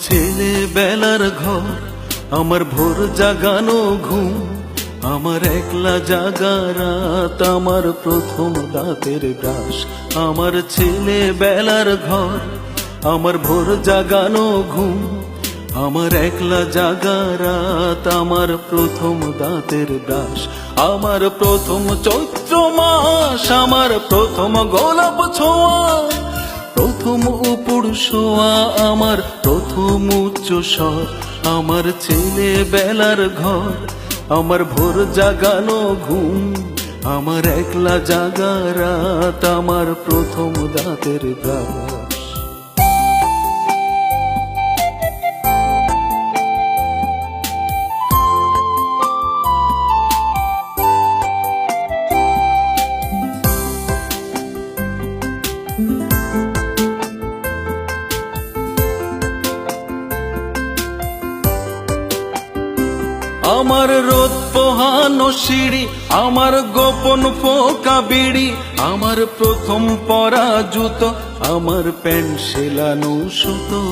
ছেলে বেলার ঘর, আমার ভোর জাগানো ঘুম, আমার একলা জাগা রাত, আমার প্রথম দাঁতের ব্রাশ। আমার ছেলে বেলার ঘর, আমার ভোর জাগানো ঘুম, আমার একলা জাগা রাত, আমার প্রথম দাঁতের ব্রাশ। আমার প্রথম চৈত্র মাস, আমার প্রথম গোলাপ ছোঁয়া। প্রথম পুরুষ আমার প্রথম উচ্চ স্বর। আমার ছেলে বেলার ঘর, আমার ভোর জাগানো ঘুম। আমার একলা জাগা রাত আমার প্রথম দাঁতের ব্রাশ আমার রোদ পোহানো সিঁড়ি, আমার গোপন ফোকা বিড়ি, আমার প্রথম পরা জুতো আমার প্যান্ট সেলানো সুতো।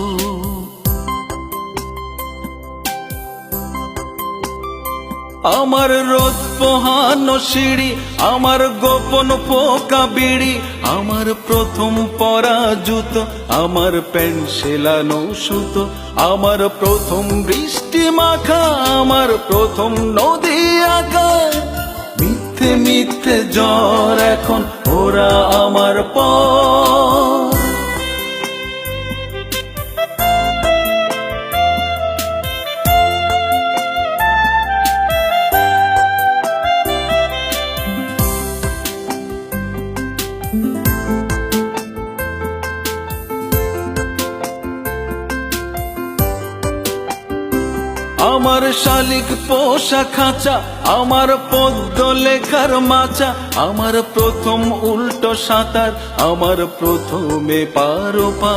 আমার রোদ পোহানো সিঁড়ি, আমার গোপন পোকা বিড়ি, আমার প্রথম পরা জুতো, আমার প্যান্ট সেলানো সুতো, আমার প্রথম বৃষ্টি মাখা, আমার প্রথম নদী আঁকা। মিথ্যে মিথ্যে জ্বর এখন ওরা আমার পর আমার শালিক পোষা খাঁচা, আমার পদ্ম লেখার মাচা, আমার প্রথম উল্টো সাঁতার, আমার প্রথমে পারো পা।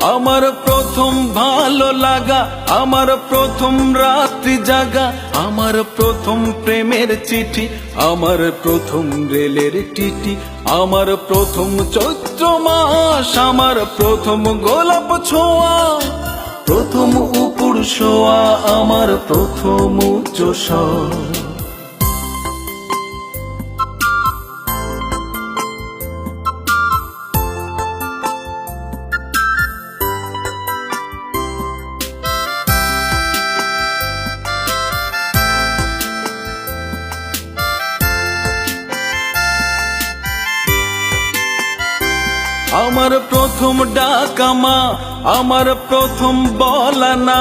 আমার প্রথম ভালো লাগা, আমার প্রথম রাত্রি জাগা, আমার প্রথম প্রেমের চিঠি, আমার প্রথম রেলের টিটি, আমার প্রথম চৈত্র মাস, আমার প্রথম গোলাপ ছোঁয়া, প্রথম উপর শোয়া আমার প্রথম উচ্চ আমার প্রথম ডাকামা আমার প্রথম বলানা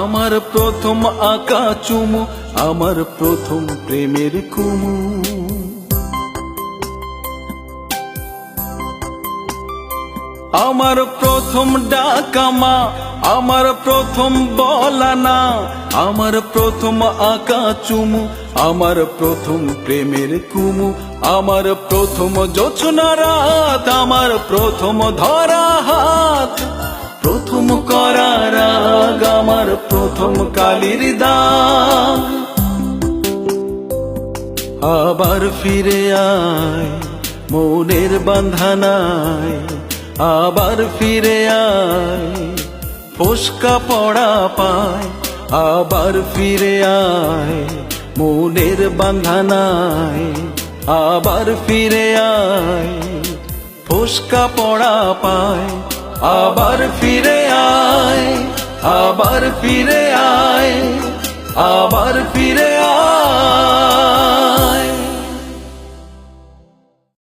আমার প্রথম আঁকা চুমু, আমার প্রথম প্রেমের কুমু। আমার প্রথম ডাকামা আমার প্রথম বলা না আমার প্রথম আঁকা চুমু, আমার প্রথম প্রেমের কুমু, আমার প্রথম জোছনা রাত, আমার প্রথম ধরা হাত, প্রথম করা রাগ, আমার প্রথম কালির দাগ। আবার ফিরে আয়, মনের বান্ধানায় আবার ফিরে আয়। ফোসকা পড়া পায়, আবার ফিরে আয়, মনের বান্ধানায় আবার ফিরে আয়। ফোসকা পড়া পায়, আবার ফিরে আয়, আবার ফিরে আয়, আবার ফিরে আয়।